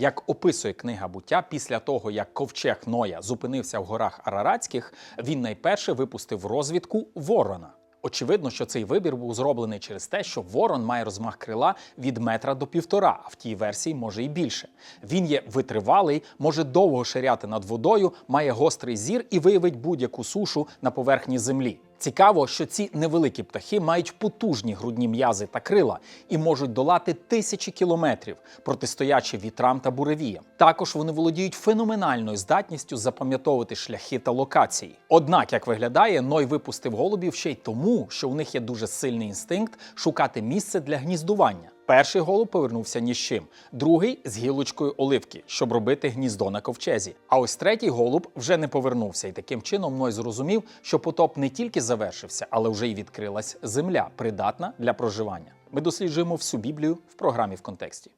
Як описує книга буття, після того як ковчег Ноя зупинився в горах Араратських, він найперше випустив розвідку ворона. Очевидно, що цей вибір був зроблений через те, що ворон має розмах крила від метра до півтора, а в тій версії може і більше. Він є витривалий, може довго ширяти над водою, має гострий зір і виявить будь-яку сушу на поверхні землі. Цікаво, що ці невеликі птахи мають потужні грудні м'язи та крила і можуть долати тисячі кілометрів, протистоячи вітрам та буревіям. Також вони володіють феноменальною здатністю запам'ятовувати шляхи та локації. Однак, як виглядає, Ной випустив голубів ще й тому, що у них є дуже сильний інстинкт шукати місце для гніздування. Перший голуб повернувся ні з чим, другий з гілочкою оливки, щоб робити гніздо на ковчезі. А ось третій голуб вже не повернувся, і таким чином Ной зрозумів, що потоп не тільки завершився, але вже й відкрилась земля, придатна для проживання. Ми досліджуємо всю Біблію в програмі в контексті.